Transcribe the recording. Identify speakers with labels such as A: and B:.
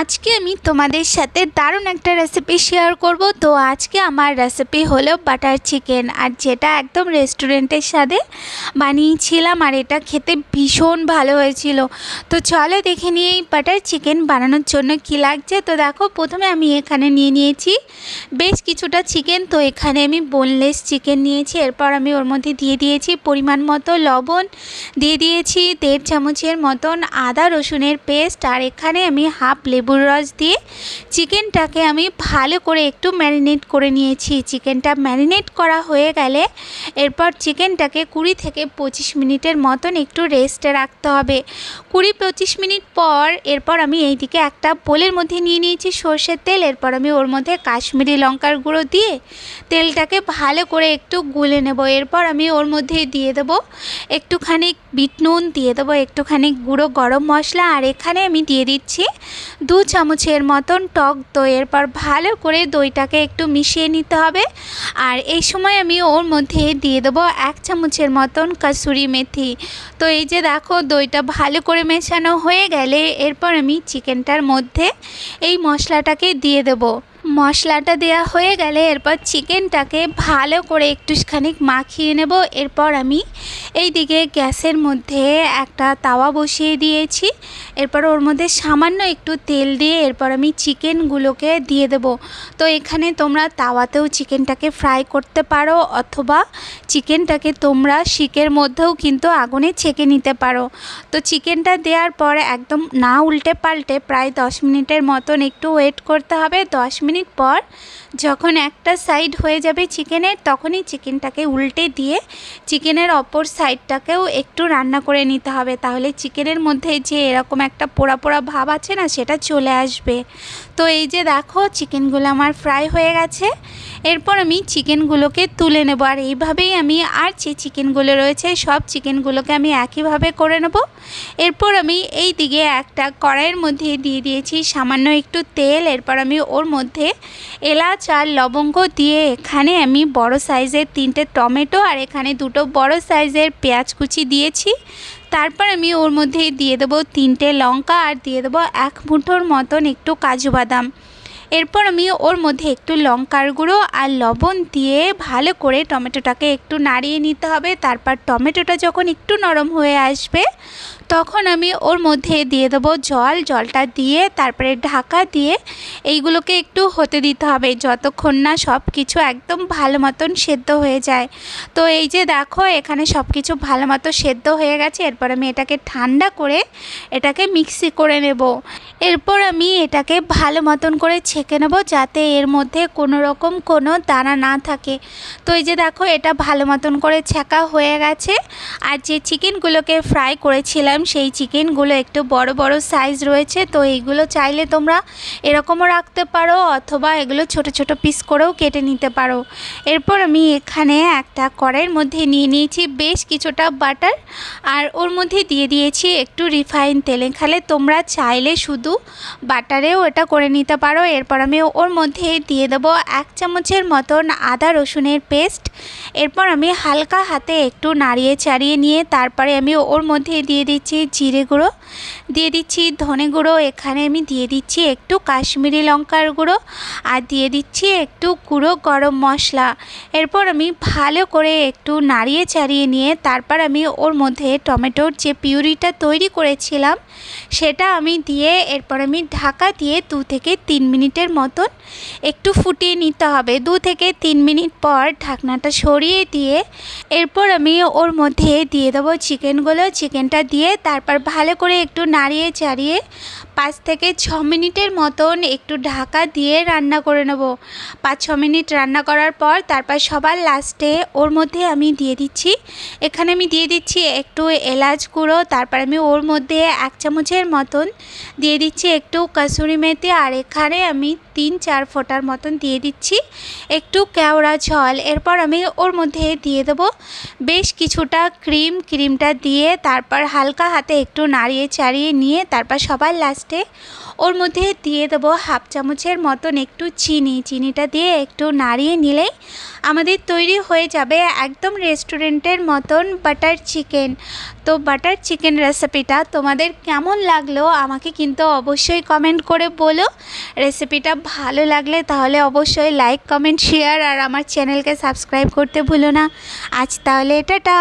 A: আজকে আমি তোমাদের সাথে দারুণ একটা রেসিপি শেয়ার করব। তো আজকে আমার রেসিপি হলো বাটার চিকেন আর যেটা একদম রেস্টুরেন্টের স্বাদে বানিয়েছিলাম, আর এটা খেতে ভীষণ ভালো হয়েছিল। তো চলো দেখে নিয়ে এই বাটার চিকেন বানানোর জন্য কি লাগছে। তো দেখো, প্রথমে আমি এখানে নিয়ে নিয়েছি বেশ কিছুটা চিকেন তো এখানে আমি বোনলেস চিকেন নিয়েছি, এরপর আমি ওর মধ্যে দিয়ে দিয়েছি পরিমাণ মতো লবণ, দিয়ে দিয়েছি দেড় চামচের মতন আদা রসুনের পেস্ট আর এখানে আমি হাফ লেবুর রস দিয়ে চিকেনটাকে আমি ভালো করে একটু ম্যারিনেট করে নিয়েছি। চিকেনটা ম্যারিনেট করা হয়ে গেলে এরপর চিকেনটাকে কুড়ি থেকে পঁচিশ মিনিটের মতন একটু রেস্টে রাখতে হবে। কুড়ি পঁচিশ মিনিট পর এরপর আমি এইদিকে একটা বোলের মধ্যে নিয়ে নিয়েছি সর্ষের তেল। এরপর আমি ওর মধ্যে কাশ্মীরি লঙ্কার গুঁড়ো দিয়ে তেলটাকে ভালো করে একটু গুলে নেব। এরপর আমি ওর মধ্যে দিয়ে দেবো একটুখানি বিট নুন দিয়ে দেবো একটুখানি গুঁড়ো গরম মশলা, আর এখানে আমি দিয়ে দিচ্ছি দু চামচের মতন টক দই। এরপর ভালো করে দইটাকে একটু মিশিয়ে নিতে হবে। আর এই সময় আমি ওর মধ্যে দিয়ে দেবো এক চামচের মতন কাসুরি মেথি। তো এই যে দেখো, দইটা ভালো করে মেশানো হয়ে গেলে এরপর আমি চিকেনটার মধ্যে এই মশলাটাকে দিয়ে দেবো। মশলাটা দেওয়া হয়ে গেলে এরপর চিকেনটাকে ভালো করে একটুখানি মাখিয়ে নেব। এরপর আমি এই দিকে গ্যাসের মধ্যে একটা তাওয়া বসিয়ে দিয়েছি। এরপর ওর মধ্যে সামান্য একটু তেল দিয়ে এরপর আমি চিকেনগুলোকে দিয়ে দেব। তো এখানে তোমরা তাওয়াতেও চিকেনটাকে ফ্রাই করতে পারো অথবা চিকেনটাকে তোমরা শিকের মধ্যেও কিন্তু আগুনে ছেঁকে নিতে পারো। তো চিকেনটা দেওয়ার পর একদম না উল্টে পাল্টে প্রায় দশ মিনিটের মতন একটু ওয়েট করতে হবে। দশ মিনিট পর যখন একটা সাইড হয়ে যাবে চিকেনের, তখনই চিকেনটাকে উল্টে দিয়ে চিকেনের অপর সাইডটাকেও একটু রান্না করে নিতে হবে। তাহলে চিকেনের মধ্যে যে এরকম একটা পোড়া পোড়া ভাব আছে না, সেটা চলে আসবে। তো এই যে দেখো, চিকেনগুলো আমার ফ্রাই হয়ে গেছে। এরপর আমি চিকেনগুলোকে তুলে নেব। আর এইভাবেই আমি আর যে চিকেনগুলো রয়েছে, সব চিকেনগুলোকে আমি একইভাবে করে নেব। এরপর আমি এই দিকে একটা কড়াইয়ের মধ্যে দিয়ে দিয়েছি সামান্য একটু তেল। এরপর আমি ওর মধ্যে এলাচ আর লবঙ্গ দিয়ে এখানে আমি বড় সাইজের তিনটে টমেটো আর এখানে দুটো বড় সাইজের পেঁয়াজ কুচি দিয়েছি। তারপর আমি ওর মধ্যে দিয়ে দেবো তিনটে লঙ্কা আর দিয়ে দেবো এক মুঠোর মতন একটু কাজু বাদাম। এরপর আমি ওর মধ্যে একটু লঙ্কার গুঁড়ো আর লবণ দিয়ে ভালো করে টমেটোটাকে একটু নাড়িয়ে নিতে হবে। তারপর টমেটোটা যখন একটু নরম হয়ে আসবে তখন আমি ওর মধ্যে দিয়ে দেবো জল, জলটা দিয়ে তারপরে ঢাকা দিয়ে এইগুলোকে একটু হতে দিতে হবে যতক্ষণ না সব কিছু একদম ভালো মতন সেদ্ধ হয়ে যায়। তো এই যে দেখো এখানে সব কিছু ভালো মতো সেদ্ধ হয়ে গেছে, এরপর আমি এটাকে ঠান্ডা করে এটাকে মিক্সি করে নেব। এরপর আমি এটাকে ভালো মতন করে ছেঁকে নেব যাতে এর মধ্যে কোনো রকম কোনো দানা না থাকে। তো এই যে দেখো এটা ভালো মতন করে ছেঁকা হয়ে গেছে। আর যে চিকেনগুলোকে ফ্রাই করেছিলাম সেই চিকেনগুলো একটু বড় বড় সাইজ রয়েছে, তো এইগুলো চাইলে তোমরা এরকমও রাখতে পারো অথবা এগুলো ছোট ছোট পিস করেও কেটে নিতে পারো। এরপর আমি এখানে একটা কড়াইয়ের মধ্যে নিয়ে নিয়েছি বেশ কিছুটা বাটার আর ওর মধ্যে দিয়ে দিয়েছি একটু রিফাইন তেল। এখানে তোমরা চাইলে শুধু বাটারেও এটা করে নিতে পারো। এরপর আমি ওর মধ্যে দিয়ে দেবো এক চামচের মতন আদা রসুনের পেস্ট এরপর আমি হালকা হাতে একটু নাড়িয়ে চাড়িয়ে নিয়ে তারপরে আমি ওর মধ্যে দিয়ে দিচ্ছি জিরে গুঁড়ো, দিয়ে দিচ্ছি ধনে গুঁড়ো, এখানে আমি দিয়ে দিচ্ছি একটু কাশ্মীরি লঙ্কার গুঁড়ো, আর দিয়ে দিচ্ছি একটু গুঁড়ো গরম মশলা। এরপর আমি ভালো করে একটু নাড়িয়ে চাড়িয়ে নিয়ে তারপর আমি ওর মধ্যে টমেটোর যে পিউরিটা তৈরি করেছিলাম, সেটা আমি দিয়ে এরপর আমি ঢাকা দিয়ে দু থেকে তিন মিনিটের মতন একটু ফুটিয়ে নিতে হবে। দু থেকে তিন মিনিট পর ঢাকনাটা সরিয়ে দিয়ে এরপর আমি ওর মধ্যে দিয়ে দেবো চিকেনগুলো। চিকেনটা দিয়ে তারপর ভালো করে একটু নাড়িয়ে চাড়িয়ে পাঁচ থেকে ছ মিনিটের মতন একটু ঢাকা দিয়ে রান্না করে নেব। পাঁচ, ছ মিনিট রান্না করার পর তারপর সবার লাস্টে ওর মধ্যে আমি দিয়ে দিচ্ছি। এখানে আমি দিয়ে দিচ্ছি একটু এলাচ গুঁড়ো, তারপর আমি ওর মধ্যে এক চামচের মতন দিয়ে দিচ্ছি একটু কাসুরি মেথি, আর এখানে আমি তিন, চার ফোঁটার মতন দিয়ে দিচ্ছি একটু কেওড়া জল এরপর আমি ওর মধ্যে দিয়ে দেবো বেশ কিছুটা ক্রিম, ক্রিমটা দিয়ে তারপর হালকা হাতে একটু নাড়িয়ে চাড়িয়ে নিয়ে তারপর সবার লাস্টে লাস্টে ওর মধ্যে দিয়ে দেবো হাফ চামচের মতন একটু চিনি। চিনিটা দিয়ে একটু নাড়িয়ে নিলেই আমাদের তৈরি হয়ে যাবে একদম রেস্টুরেন্টের মতন বাটার চিকেন। তো বাটার চিকেন রেসিপিটা তোমাদের কেমন লাগল আমাকে কিন্তু অবশ্যই কমেন্ট করে বলো। রেসিপিটা ভালো লাগলে তাহলে অবশ্যই লাইক, কমেন্ট, শেয়ার আর আমার চ্যানেলকে সাবস্ক্রাইব করতে ভুলো না। আজ তাহলে টাটা।